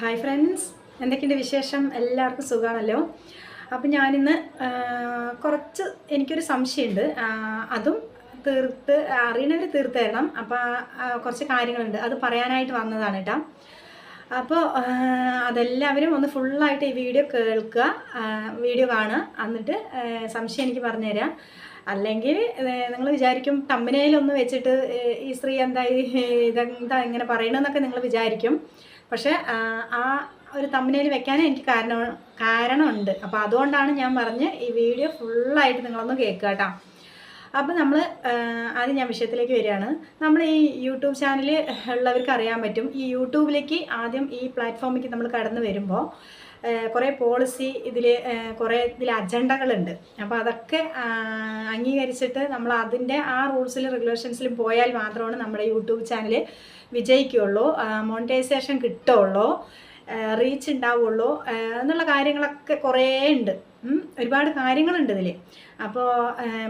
Hi friends എന്തൊക്കെയുണ്ട് വിശേഷം? എല്ലാവർക്കും സുഖമാണല്ലോ. അപ്പം ഞാനിന്ന് കുറച്ച് എനിക്കൊരു സംശയമുണ്ട്. അതും തീർത്ത് അറിയണവർ തീർത്ത് തരണം അപ്പോൾ കുറച്ച് കാര്യങ്ങളുണ്ട്. അത് പറയാനായിട്ട് വന്നതാണ് കേട്ടോ. അപ്പോൾ അതെല്ലാവരും ഒന്ന് ഫുള്ളായിട്ട് ഈ വീഡിയോ കേൾക്കുക. വീഡിയോ കാണുക. എന്നിട്ട് സംശയം എനിക്ക് പറഞ്ഞുതരാം. അല്ലെങ്കിൽ നിങ്ങൾ വിചാരിക്കും തമ്പനയിലൊന്ന് വെച്ചിട്ട് ഈ സ്ത്രീ എന്താ ഇതെന്താ ഇങ്ങനെ പറയണമെന്നൊക്കെ നിങ്ങൾ വിചാരിക്കും. പക്ഷേ ആ, ഒരു തമ്പനയിൽ വെക്കാനേ എനിക്ക് കാരണം കാരണമുണ്ട്. അപ്പോൾ അതുകൊണ്ടാണ് ഞാൻ പറഞ്ഞ് ഈ വീഡിയോ ഫുള്ളായിട്ട് നിങ്ങളൊന്ന് കേൾക്കുക കേട്ടോ. അപ്പോൾ നമ്മൾ ആദ്യം ഞാൻ വിഷയത്തിലേക്ക് വരികയാണ്. നമ്മൾ ഈ യൂട്യൂബ് ചാനൽ ഉള്ളവർക്ക് അറിയാൻ പറ്റും. ഈ യൂട്യൂബിലേക്ക് ആദ്യം ഈ പ്ലാറ്റ്ഫോമിലേക്ക് നമ്മൾ കടന്നു വരുമ്പോൾ കുറേ പോളിസി ഇതിൽ കുറേ ഇതിൽ അജണ്ടകളുണ്ട്. അപ്പോൾ അതൊക്കെ അംഗീകരിച്ചിട്ട് നമ്മൾ അതിന്റെ ആ റൂൾസിലും റെഗുലേഷൻസിലും പോയാൽ മാത്രമാണ് നമ്മുടെ യൂട്യൂബ് ചാനൽ വിജയിക്കുകയുള്ളൂ. മോണിറ്റൈസേഷൻ കിട്ടുള്ളൂ റീച്ച് ഉണ്ടാവുള്ളൂ എന്നുള്ള കാര്യങ്ങളൊക്കെ കുറേ ഉണ്ട്. ഒരുപാട് കാര്യങ്ങളുണ്ട് ഇതിൽ അപ്പോൾ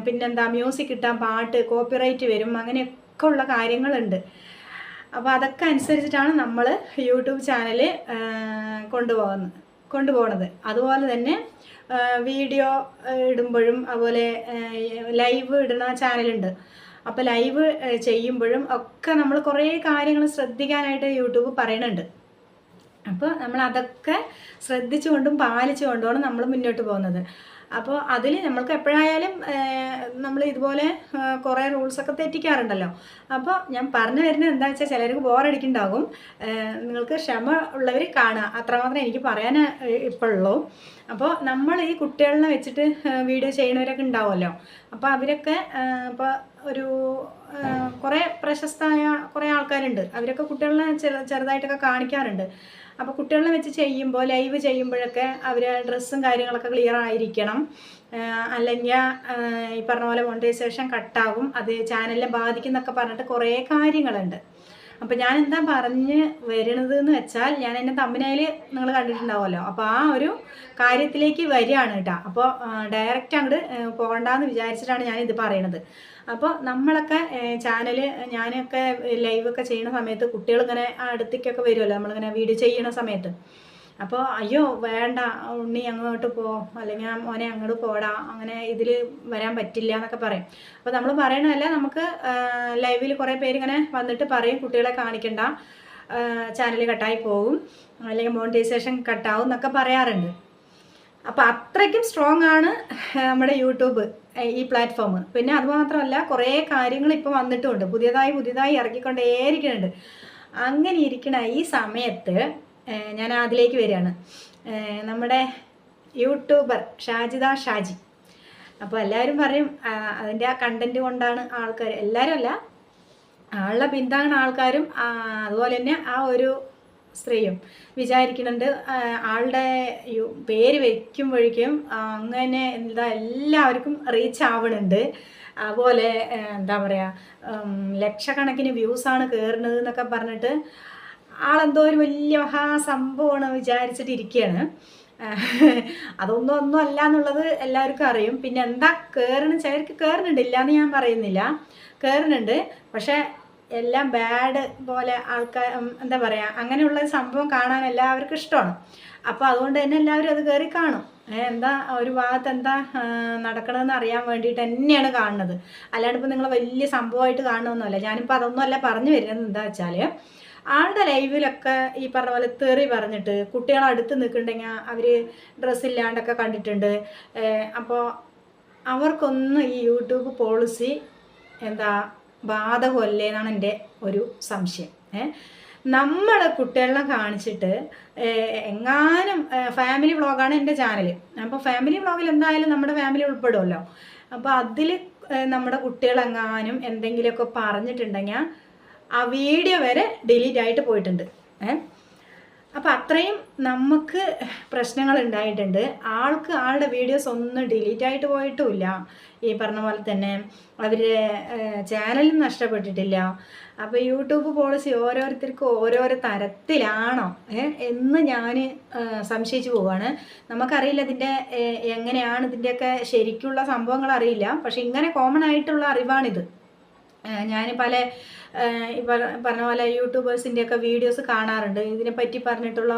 പിന്നെന്താ മ്യൂസിക് കിട്ടാൻ പാട്ട് കോപ്പിറൈറ്റ് വരും അങ്ങനെയൊക്കെ ഉള്ള കാര്യങ്ങളുണ്ട്. അപ്പോൾ അതൊക്കെ അനുസരിച്ചിട്ടാണ് നമ്മൾ യൂട്യൂബ് ചാനൽ കൊണ്ടുപോകുന്നത്. കൊണ്ടുപോകുന്നത് അതുപോലെ തന്നെ വീഡിയോ ഇടുമ്പോഴും അതുപോലെ ലൈവ് ഇടുന്ന ചാനലുണ്ട്. അപ്പോൾ ലൈവ് ചെയ്യുമ്പോഴും ഒക്കെ നമ്മൾ കുറേ കാര്യങ്ങൾ ശ്രദ്ധിക്കാനായിട്ട് യൂട്യൂബ് പറയുന്നുണ്ട് അപ്പോൾ നമ്മൾ അതൊക്കെ ശ്രദ്ധിച്ചുകൊണ്ടും പാലിച്ചുകൊണ്ടുമാണ് നമ്മൾ മുന്നോട്ട് പോകുന്നത്. അപ്പോൾ അതിൽ നമ്മൾക്ക് എപ്പോഴായാലും നമ്മൾ ഇതുപോലെ കുറേ റൂൾസൊക്കെ തെറ്റിക്കാറുണ്ടല്ലോ. അപ്പോൾ ഞാൻ പറഞ്ഞു വരുന്നത് എന്താ വെച്ചാൽ ചിലർക്ക് ബോറടിക്കുന്നുണ്ടാകും നിങ്ങൾക്ക് ക്ഷമ ഉള്ളവർ കാണുക. അത്രമാത്രം എനിക്ക് പറയാൻ ഇപ്പോഴുള്ളൂ അപ്പോൾ നമ്മൾ ഈ കുട്ടികളെ വെച്ചിട്ട് വീഡിയോ ചെയ്യണവരൊക്കെ ഉണ്ടാവുമല്ലോ. അപ്പോൾ അവരൊക്കെ ഇപ്പോൾ ഒരു കുറേ പ്രശസ്തമായ കുറേ ആൾക്കാരുണ്ട്. അവരൊക്കെ കുട്ടികളെ ചെറുതായിട്ടൊക്കെ കാണിക്കാറുണ്ട്. അപ്പോൾ കുട്ടികളെ വെച്ച് ചെയ്യുമ്പോൾ ലൈവ് ചെയ്യുമ്പോഴൊക്കെ അവർ ഡ്രസ്സും കാര്യങ്ങളൊക്കെ ക്ലിയർ ആയിരിക്കണം. അല്ലെങ്കിൽ ഈ പറഞ്ഞ പോലെ മോണിറ്റൈസേഷൻ കട്ടാകും അത് ചാനലിനെ ബാധിക്കുന്നൊക്കെ പറഞ്ഞിട്ട് കുറേ കാര്യങ്ങളുണ്ട്. അപ്പോൾ ഞാൻ എന്താ പറഞ്ഞ് വരണത് എന്ന് വെച്ചാൽ ഞാൻ എന്റെ തമ്മിനയിൽ നിങ്ങൾ കണ്ടിട്ടുണ്ടാവുമല്ലോ. അപ്പോൾ ആ ഒരു കാര്യത്തിലേക്ക് വരികയാണ് കേട്ടോ. അപ്പോൾ ഡയറക്റ്റ് അങ്ങോട്ട് പോകണ്ടെന്ന് വിചാരിച്ചിട്ടാണ് ഞാൻ ഇത് പറയണത്. അപ്പോൾ നമ്മളൊക്കെ ചാനൽ ഞാനൊക്കെ ലൈവൊക്കെ ചെയ്യുന്ന സമയത്ത് കുട്ടികൾ ഇങ്ങനെ അടുത്തേക്കൊക്കെ വരുമല്ലോ. നമ്മളിങ്ങനെ വീഡിയോ ചെയ്യുന്ന സമയത്ത്. അപ്പോൾ അയ്യോ വേണ്ട ഉണ്ണി അങ്ങോട്ട് പോ അല്ലെങ്കിൽ ആ മോനെ അങ്ങോട്ട് പോടാ അങ്ങനെ ഇതിൽ വരാൻ പറ്റില്ല എന്നൊക്കെ പറയും. അപ്പോൾ നമ്മൾ പറയണതല്ല നമുക്ക് ലൈവിൽ കുറേ പേര് ഇങ്ങനെ വന്നിട്ട് പറയും കുട്ടികളെ കാണിക്കണ്ട ചാനൽ കട്ടായി പോകും അല്ലെങ്കിൽ മോണിറ്റൈസേഷൻ കട്ടാവും എന്നൊക്കെ പറയാറുണ്ട്. അപ്പോൾ അത്രയ്ക്കും സ്ട്രോങ് ആണ് നമ്മുടെ യൂട്യൂബ് ഈ പ്ലാറ്റ്ഫോം പിന്നെ അതുമാത്രമല്ല കുറേ കാര്യങ്ങൾ ഇപ്പോൾ വന്നിട്ടുമുണ്ട് പുതിയതായി പുതിയതായി ഇറക്കിക്കൊണ്ടേയിരിക്കുന്നുണ്ട് അങ്ങനെ ഇരിക്കണ ഈ സമയത്ത് ഞാൻ അതിലേക്ക് വരികയാണ്. നമ്മുടെ യൂട്യൂബർ ഷാജിദ ഷാജി. അപ്പോൾ എല്ലാവരും പറയും അതിന്റെ ആ കണ്ടന്റ് കൊണ്ടാണ് ആൾക്കാർ എല്ലാവരും അല്ല ആളുടെ പിന്താങ്ങുന്ന ആൾക്കാരും അതുപോലെ തന്നെ ആ ഒരു സ്ത്രീയും വിചാരിക്കുന്നുണ്ട് ആളുടെ പേര് വയ്ക്കുമ്പോഴേക്കും അങ്ങനെ എന്താ എല്ലാവർക്കും റീച്ച് ആവണുണ്ട്. അതുപോലെ എന്താ പറയുക ലക്ഷക്കണക്കിന് വ്യൂസാണ് കയറുന്നത് എന്നൊക്കെ പറഞ്ഞിട്ട് ആളെന്തോ ഒരു വലിയ മഹാസംഭവമാണ് വിചാരിച്ചിട്ട് ഇരിക്കുകയാണ് അതൊന്നും ഒന്നും അല്ല എന്നുള്ളത് എല്ലാവർക്കും അറിയും. പിന്നെ എന്താ കയറണം ചിലർക്ക് കയറുന്നുണ്ട് ഇല്ല എന്ന് ഞാൻ പറയുന്നില്ല. കയറുന്നുണ്ട് പക്ഷേ എല്ലാം ബാഡ് പോലെ ആൾക്കാർ എന്താ പറയുക അങ്ങനെയുള്ള സംഭവം കാണാൻ എല്ലാവർക്കും ഇഷ്ടമാണ്. അപ്പോൾ അതുകൊണ്ട് തന്നെ എല്ലാവരും അത് കയറി കാണും. എന്താ ഒരു ഭാഗത്ത് എന്താ നടക്കണമെന്ന് അറിയാൻ വേണ്ടിയിട്ട് തന്നെയാണ് കാണുന്നത്. അല്ലാണ്ട് നിങ്ങൾ വലിയ സംഭവമായിട്ട് കാണണമെന്നല്ല ഞാനിപ്പോൾ അതൊന്നും അല്ല പറഞ്ഞു വരുന്നത് എന്താ വെച്ചാൽ ആളുടെ ലൈവിലൊക്കെ ഈ പറഞ്ഞ പോലെ തെറി പറഞ്ഞിട്ട് കുട്ടികൾ അടുത്ത് നിൽക്കുന്നുണ്ടെങ്കിൽ അവർ ഡ്രസ്സില്ലാണ്ടൊക്കെ കണ്ടിട്ടുണ്ട്. അപ്പോൾ അവർക്കൊന്നും ഈ യൂട്യൂബ് പോളിസി എന്താ ബാധകമല്ലേ എന്നാണ് എന്റെ ഒരു സംശയം. ഏ നമ്മളെ കുട്ടികളെ കാണിച്ചിട്ട് ഏഹ്, എങ്ങാനും ഫാമിലി വ്ളോഗാണ് എന്റെ ചാനൽ അപ്പോൾ ഫാമിലി വ്ളോഗിൽ എന്തായാലും നമ്മുടെ ഫാമിലി ഉൾപ്പെടുമല്ലോ അപ്പോൾ അതിൽ നമ്മുടെ കുട്ടികളെങ്ങാനും എന്തെങ്കിലുമൊക്കെ പറഞ്ഞിട്ടുണ്ടെങ്കിൽ ആ വീഡിയോ വരെ ഡിലീറ്റ് ആയിട്ട് പോയിട്ടുണ്ട്. ഏ? അപ്പോൾ അത്രയും നമുക്ക് പ്രശ്നങ്ങൾ ഉണ്ടായിട്ടുണ്ട്. ആൾക്ക് ആളുടെ വീഡിയോസ് ഒന്നും ഡിലീറ്റ് ആയിട്ട് പോയിട്ടുമില്ല. ഈ പറഞ്ഞ പോലെ തന്നെ അവരുടെ ചാനലും നഷ്ടപ്പെട്ടിട്ടില്ല. അപ്പോൾ യൂട്യൂബ് പോളിസി ഓരോരുത്തർക്കും ഓരോരോ തരത്തിലാണോ? എന്ന് ഞാൻ സംശയിച്ചു പോവാണ്. നമുക്കറിയില്ല ഇതിന്റെ എങ്ങനെയാണ് ഇതിന്റെയൊക്കെ ശരിക്കുള്ള സംഭവങ്ങൾ അറിയില്ല. പക്ഷേ ഇങ്ങനെ കോമൺ ആയിട്ടുള്ള അറിവാണിത്. ഞാൻ പല പറഞ്ഞ പോലെ യൂട്യൂബേഴ്സിന്റെയൊക്കെ വീഡിയോസ് കാണാറുണ്ട്. ഇതിനെപ്പറ്റി പറഞ്ഞിട്ടുള്ള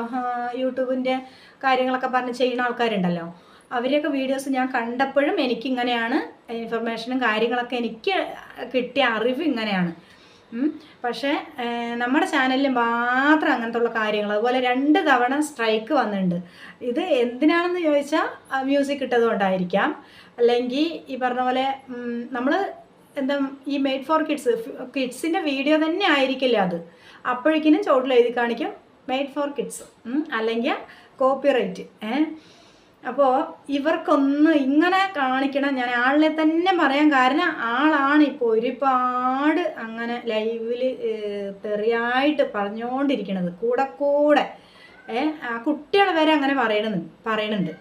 യൂട്യൂബിന്റെ കാര്യങ്ങളൊക്കെ പറഞ്ഞ് ചെയ്യുന്ന ആൾക്കാരുണ്ടല്ലോ. അവരെയൊക്കെ വീഡിയോസ് ഞാൻ കണ്ടപ്പോഴും എനിക്കിങ്ങനെയാണ് ഇൻഫർമേഷനും കാര്യങ്ങളൊക്കെ എനിക്ക് കിട്ടിയ അറിവ് ഇങ്ങനെയാണ്. പക്ഷേ നമ്മുടെ ചാനലിൽ മാത്രം അങ്ങനത്തെ ഉള്ള കാര്യങ്ങൾ അതുപോലെ രണ്ട് തവണ സ്ട്രൈക്ക് വന്നിട്ടുണ്ട്. ഇത് എന്തിനാണെന്ന് ചോദിച്ചാൽ മ്യൂസിക് ഇട്ടതുകൊണ്ടായിരിക്കാം. അല്ലെങ്കിൽ ഈ പറഞ്ഞ പോലെ നമ്മൾ എന്താ ഈ മെയ്ഡ് ഫോർ കിഡ്സ് കിഡ്സിന്റെ വീഡിയോ തന്നെ ആയിരിക്കില്ല അത്? അപ്പോഴേക്കിനും ചോട്ടിൽ എഴുതി കാണിക്കും മെയ്ഡ് ഫോർ കിഡ്സ് അല്ലെങ്കിൽ കോപ്പിറൈറ്റ് ഏ? അപ്പോൾ ഇവർക്കൊന്ന് ഇങ്ങനെ കാണിക്കണം. ഞാൻ ആളിനെ തന്നെ പറയാൻ കാരണം ആളാണ് ഇപ്പോൾ ഒരുപാട് അങ്ങനെ ലൈവിൽ തെറിയായിട്ട് പറഞ്ഞുകൊണ്ടിരിക്കണത് കൂടെ കൂടെ ഏ? ആ കുട്ടികൾ വരെ അങ്ങനെ പറയണത് പറയണുണ്ട്.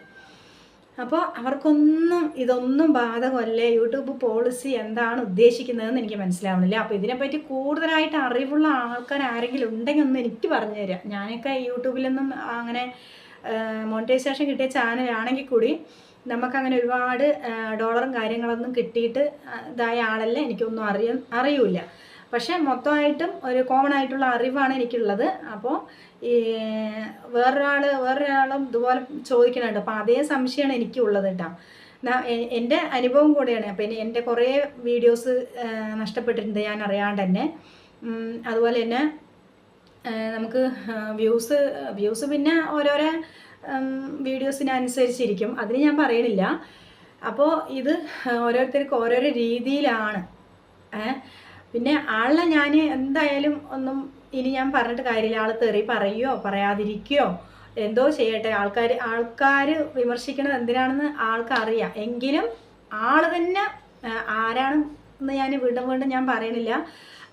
അപ്പോൾ അവർക്കൊന്നും ഇതൊന്നും ബാധകമല്ലേ? യൂട്യൂബ് പോളിസി എന്താണ് ഉദ്ദേശിക്കുന്നതെന്ന് എനിക്ക് മനസ്സിലാവുന്നില്ല അപ്പോൾ ഇതിനെപ്പറ്റി കൂടുതലായിട്ട് അറിവുള്ള ആൾക്കാർ ആരെങ്കിലും ഉണ്ടെങ്കിൽ ഒന്ന് എനിക്ക് പറഞ്ഞു തരാം. ഞാനൊക്കെ യൂട്യൂബിലൊന്നും അങ്ങനെ മോണിറ്റൈസേഷൻ കിട്ടിയ ചാനലാണെങ്കിൽ കൂടി നമുക്കങ്ങനെ ഒരുപാട് ഡോളറും കാര്യങ്ങളൊന്നും കിട്ടിയിട്ട് ഇതായ ആളല്ല? എനിക്കൊന്നും അറിയ അറിയൂല പക്ഷേ മൊത്തമായിട്ടും ഒരു കോമൺ ആയിട്ടുള്ള അറിവാണ് എനിക്കുള്ളത്. അപ്പോൾ ഈ വേറൊരാൾ വേറൊരാളും ഇതുപോലെ ചോദിക്കണുണ്ട്. അപ്പോൾ അതേ സംശയമാണ് എനിക്കുള്ളത് കേട്ടോ. എന്റെ അനുഭവം കൂടെയാണ്. അപ്പം എന്റെ കുറേ വീഡിയോസ് നഷ്ടപ്പെട്ടിട്ടുണ്ട് ഞാൻ അറിയാണ്ട് തന്നെ. അതുപോലെ തന്നെ നമുക്ക് വ്യൂസ് വ്യൂസ് പിന്നെ ഓരോരോ വീഡിയോസിനനുസരിച്ചിരിക്കും. അതിന് ഞാൻ പറയണില്ല. അപ്പോൾ ഇത് ഓരോരുത്തർക്ക് ഓരോരോ രീതിയിലാണ്. പിന്നെ ആളെ ഞാൻ എന്തായാലും ഒന്നും ഇനി ഞാൻ പറഞ്ഞിട്ട് കാര്യമില്ല. ആൾ തെറി പറയുകയോ പറയാതിരിക്കുകയോ എന്തോ ചെയ്യട്ടെ. ആൾക്കാർ ആൾക്കാർ വിമർശിക്കുന്നത് എന്തിനാണെന്ന് ആൾക്കറിയാം. എങ്കിലും ആൾ തന്നെ ആരാണ് എന്ന് ഞാൻ വീണ്ടും വീണ്ടും ഞാൻ പറയണില്ല.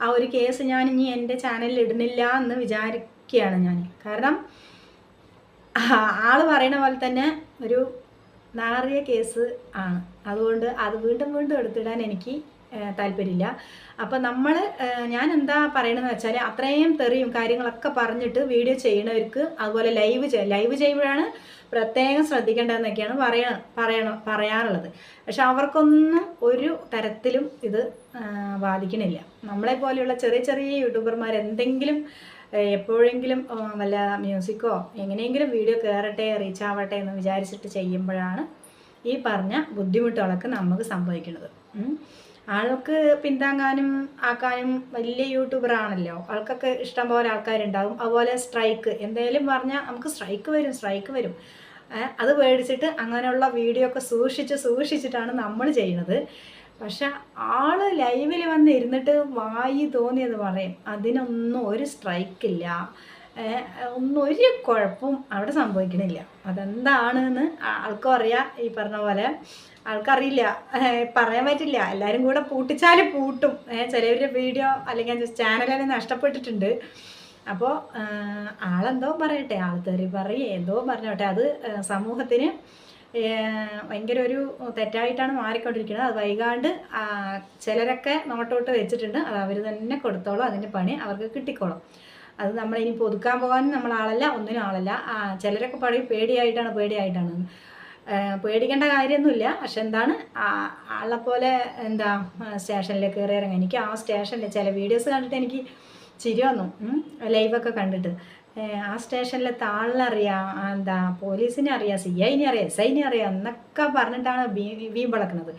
ആ ഒരു കേസ് ഞാൻ ഇനി എന്റെ ചാനലിൽ ഇടുന്നില്ല എന്ന് വിചാരിക്കുകയാണ് ഞാൻ. കാരണം ആൾ പറയണ പോലെ തന്നെ ഒരു നാറിയ കേസ് ആണ്. അതുകൊണ്ട് അത് വീണ്ടും വീണ്ടും എടുത്തിടാൻ എനിക്ക് താല്പര്യമില്ല. അപ്പം നമ്മൾ ഞാൻ എന്താ പറയണമെന്ന് വെച്ചാൽ അത്രയും തെറിയും കാര്യങ്ങളൊക്കെ പറഞ്ഞിട്ട് വീഡിയോ ചെയ്യണവർക്ക് അതുപോലെ ലൈവ് ലൈവ് ചെയ്യുമ്പോഴാണ് പ്രത്യേകം ശ്രദ്ധിക്കേണ്ടതെന്നൊക്കെയാണ് പറയണ പറയണ പറയാറുള്ളത്. പക്ഷെ അവർക്കൊന്നും ഒരു തരത്തിലും ഇത് ബാധിക്കണില്ല. നമ്മളെ പോലെയുള്ള ചെറിയ ചെറിയ യൂട്യൂബർമാർ എന്തെങ്കിലും എപ്പോഴെങ്കിലും വല്ല മ്യൂസിക്കോ എങ്ങനെയെങ്കിലും വീഡിയോ കയറട്ടെ റീച്ച് ആവട്ടെ എന്ന് വിചാരിച്ചിട്ട് ചെയ്യുമ്പോഴാണ് ഈ പറഞ്ഞ ബുദ്ധിമുട്ടുകളൊക്കെ നമുക്ക് സംഭവിക്കുന്നത്. ആൾക്ക് പിന്താങ്ങാനും ആക്കാനും വലിയ യൂട്യൂബർ ആണല്ലോ. ആൾക്കൊക്കെ ഇഷ്ടം ഇഷ്ടംപോലെ ആൾക്കാരുണ്ടാവും. അതുപോലെ സ്ട്രൈക്ക് എന്തെങ്കിലും പറഞ്ഞാൽ നമുക്ക് സ്ട്രൈക്ക് വരും സ്ട്രൈക്ക് വരും. അത് മേടിച്ചിട്ട് അങ്ങനെയുള്ള വീഡിയോ ഒക്കെ സൂക്ഷിച്ച് സൂക്ഷിച്ചിട്ടാണ് നമ്മൾ ചെയ്യുന്നത്. പക്ഷെ ആൾ ലൈവിൽ വന്ന് ഇരുന്നിട്ട് വായി തോന്നിയത് പറയും അതിനൊന്നും ഒരു സ്ട്രൈക്കില്ല ഒന്നും ഒരു കുഴപ്പവും അവിടെ സംഭവിക്കണില്ല. അതെന്താണെന്ന് ആൾക്കും അറിയാം. ഈ പറഞ്ഞ പോലെ ആൾക്കറിയില്ല. പറയാൻ പറ്റില്ല. എല്ലാവരും കൂടെ പൂട്ടിച്ചാൽ പൂട്ടും. ചിലവരുടെ വീഡിയോ അല്ലെങ്കിൽ ചാനലെ നഷ്ടപ്പെട്ടിട്ടുണ്ട്. അപ്പോൾ ആളെന്തോ പറയട്ടെ. ആൾ തെറി പറയും എന്തോ പറഞ്ഞോട്ടെ. അത് സമൂഹത്തിന് ഭയങ്കര ഒരു തെറ്റായിട്ടാണ് മാറിക്കൊണ്ടിരിക്കുന്നത്. അത് വൈകാണ്ട് ചിലരൊക്കെ നോട്ടോട്ട് വെച്ചിട്ടുണ്ട്. അത് അവർ തന്നെ കൊടുത്തോളും. അതിന്റെ പണി അവർക്ക് കിട്ടിക്കോളും. അത് നമ്മളിനി ഇനി പൊതുക്കാൻ പോകാനും നമ്മൾ ആളല്ല ഒന്നിനും ആളല്ല. ചിലരൊക്കെ പറയും പേടിയായിട്ടാണ് പേടിയായിട്ടാണ്. പേടിക്കേണ്ട കാര്യമൊന്നുമില്ല. പക്ഷെ എന്താണ് ആളെ പോലെ എന്താ സ്റ്റേഷനിൽ കയറി ഇറങ്ങുക. എനിക്ക് ആ സ്റ്റേഷനിൽ ചില വീഡിയോസ് കണ്ടിട്ട് എനിക്ക് ചിരി വന്നു. ലൈവൊക്കെ കണ്ടിട്ട്. ആ സ്റ്റേഷനിലെ താളിനറിയാം എന്താ പോലീസിനെ അറിയാം സി ഐനെ അറിയാം എസ് ഐനെ അറിയാം എന്നൊക്കെ പറഞ്ഞിട്ടാണ് വീ വളക്കുന്നത്.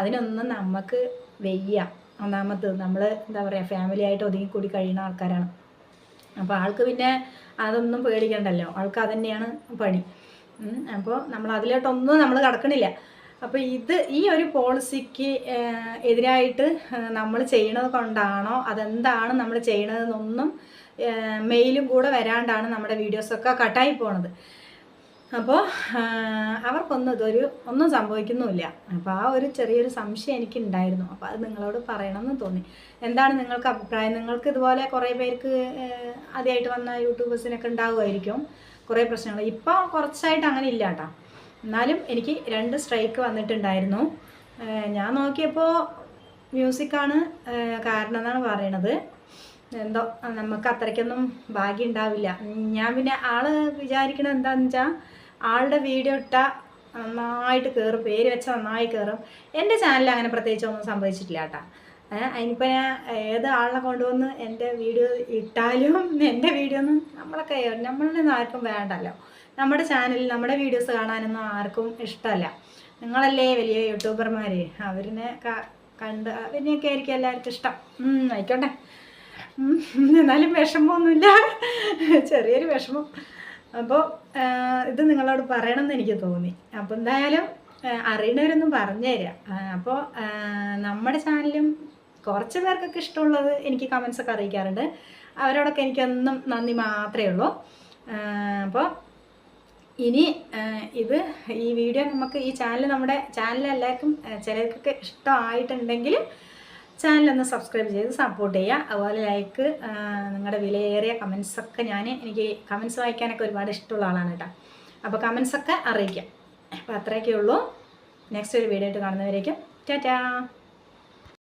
അതിനൊന്നും നമുക്ക് വെയ്യ. ഒന്നാമത് നമ്മൾ എന്താ പറയുക ഫാമിലി ആയിട്ട് ഒതുങ്ങിക്കൂടി കഴിയുന്ന ആൾക്കാരാണ്. അപ്പോൾ ആൾക്ക് പിന്നെ അതൊന്നും പേടിക്കണ്ടല്ലോ. ആൾക്ക് അതന്നെയാണ് പണി. അപ്പോൾ നമ്മൾ അതിലോട്ടൊന്നും നമ്മൾ കടക്കണില്ല. അപ്പോൾ ഇത് ഈ ഒരു പോളിസിക്ക് എതിരായിട്ട് നമ്മൾ ചെയ്യണത് കൊണ്ടാണോ അതെന്താണ് നമ്മൾ ചെയ്യണതെന്നൊന്നും മെയിലും കൂടെ വരാണ്ടാണ് നമ്മുടെ വീഡിയോസൊക്കെ കട്ടായി പോണത്. അപ്പോൾ അവർക്കൊന്നും ഇതൊരു ഒന്നും സംഭവിക്കുന്നുമില്ല. അപ്പോൾ ആ ഒരു ചെറിയൊരു സംശയം എനിക്കുണ്ടായിരുന്നു. അപ്പോൾ അത് നിങ്ങളോട് പറയണമെന്ന് തോന്നി. എന്താണ് നിങ്ങൾക്ക് അഭിപ്രായം? നിങ്ങൾക്ക് ഇതുപോലെ കുറേ പേർക്ക് ആദ്യമായിട്ട് വന്ന യൂട്യൂബേഴ്സിനൊക്കെ ഉണ്ടാകുമായിരിക്കും കുറേ പ്രശ്നങ്ങൾ. ഇപ്പോൾ കുറച്ചായിട്ട് അങ്ങനെ ഇല്ല കേട്ടോ എന്നാലും എനിക്ക് രണ്ട് സ്ട്രൈക്ക് വന്നിട്ടുണ്ടായിരുന്നു. ഞാൻ നോക്കിയപ്പോൾ മ്യൂസിക്കാണ് കാരണം എന്നാണ് പറയണത്. എന്തോ നമുക്ക് അത്രയ്ക്കൊന്നും ഭാഗ്യം ഉണ്ടാവില്ല. ഞാൻ പിന്നെ ആൾ വിചാരിക്കണത് എന്താണെന്ന് വെച്ചാൽ ആളുടെ വീഡിയോ ഇട്ടാൽ നന്നായിട്ട് കയറും പേര് വെച്ചാൽ നന്നായി കയറും എന്റെ ചാനലിൽ അങ്ങനെ പ്രത്യേകിച്ച് ഒന്നും സംഭവിച്ചിട്ടില്ല കേട്ടോ. അതിനിപ്പോൾ ഞാൻ ഏത് ആളിനെ കൊണ്ടുവന്ന് എന്റെ വീഡിയോ ഇട്ടാലും എന്റെ വീഡിയോ ഒന്നും നമ്മളൊക്കെ നമ്മളിൽ ആർക്കും വേണ്ടല്ലോ. നമ്മുടെ ചാനലിൽ നമ്മുടെ വീഡിയോസ് കാണാനൊന്നും ആർക്കും ഇഷ്ടമല്ല. നിങ്ങളല്ലേ വലിയ യൂട്യൂബർമാർ അവരിനെ കണ്ട് അവരിനെയൊക്കെ ആയിരിക്കും എല്ലാവർക്കും ഇഷ്ടം. ആയിക്കോട്ടെ. എന്നാലും വിഷമമൊന്നുമില്ല. ചെറിയൊരു വിഷമം. അപ്പോൾ ഇത് നിങ്ങളോട് പറയണം എന്ന് എനിക്ക് തോന്നി. അപ്പോൾ എന്തായാലും അറിയണവരൊന്നും പറഞ്ഞു തരാം. അപ്പോൾ നമ്മുടെ ചാനലും കുറച്ച് പേർക്കൊക്കെ ഇഷ്ടമുള്ളത് എനിക്ക് കമൻസ് ഒക്കെ അറിയിക്കാറുണ്ട്. അവരോടൊക്കെ എനിക്കൊന്നും നന്ദി മാത്രമേ ഉള്ളൂ. അപ്പോൾ ഇനി ഇത് ഈ വീഡിയോ നമുക്ക് ഈ ചാനൽ നമ്മുടെ ചാനൽ എല്ലാവർക്കും ചിലർക്കൊക്കെ ഇഷ്ടമായിട്ടുണ്ടെങ്കിൽ ചാനലൊന്ന് സബ്സ്ക്രൈബ് ചെയ്ത് സപ്പോർട്ട് ചെയ്യുക. അതുപോലെ ലൈക്ക് നിങ്ങളുടെ വിലയേറിയ കമൻസൊക്കെ ഞാൻ എനിക്ക് കമൻസ് വായിക്കാനൊക്കെ ഒരുപാട് ഇഷ്ടമുള്ള ആളാണ് കേട്ടോ. അപ്പോൾ കമൻസൊക്കെ അറിയിക്കാം. അപ്പോൾ അത്രയൊക്കെ ഉള്ളൂ നെക്സ്റ്റ് ഒരു വീഡിയോ ആയിട്ട് കാണുന്നവരേക്കും. ടാറ്റാ